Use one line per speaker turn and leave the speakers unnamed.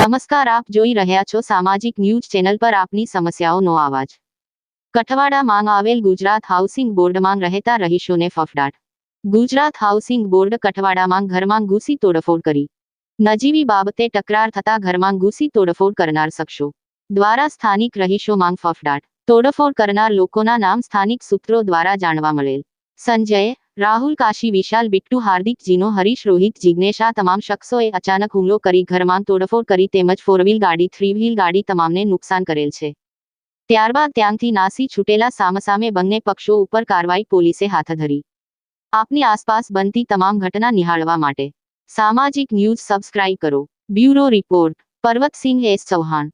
નમસ્કાર, આપ જોઈ રહ્યા છો સામાજિક ન્યૂઝ ચેનલ પર આપની સમસ્યાઓનો અવાજ કઠવાડા માંગ આવેલ ગુજરાત હાઉસિંગ બોર્ડમાં રહેતા રહીશોને ફફડાટ. ગુજરાત હાઉસિંગ બોર્ડ કઠવાડામાં ઘરમાં ઘૂસી તોડફોડ કરી. નજીવી બાબતે તકરાર થતા ઘરમાં ઘૂસી તોડફોડ કરનાર શખ્સો. દ્વારા સ્થાનિક રહીશો માંગ ફફડાટ. તોડફોડ કરનાર લોકોના નામ સ્થાનિક સૂત્રો દ્વારા જાણવા મળેલ. સંજય રાહુલ, કાશી, વિશાલ, બિટ્ટુ, હાર્દિક જીનો હરીશ, રોહિત જિજ્ઞેશ આ તમામ શખ્સોએ અચાનક હુમલો કરી ઘરમાં તોડફોડ કરી તેમજ ફોર વ્હીલ ગાડી થ્રી વ્હીલ ગાડી તમામને નુકસાન કરેલ છે. ત્યારબાદ ત્યાંથી નાસી છૂટેલા સામસામે બંને પક્ષો ઉપર કાર્યવાહી પોલીસે હાથ ધરી. આપની આસપાસ બનતી તમામ ઘટના નિહાળવા માટે. સામાજિક ન્યૂઝ સબસ્ક્રાઇબ કરો. Bureau report. Parvatsinh S Chauhan.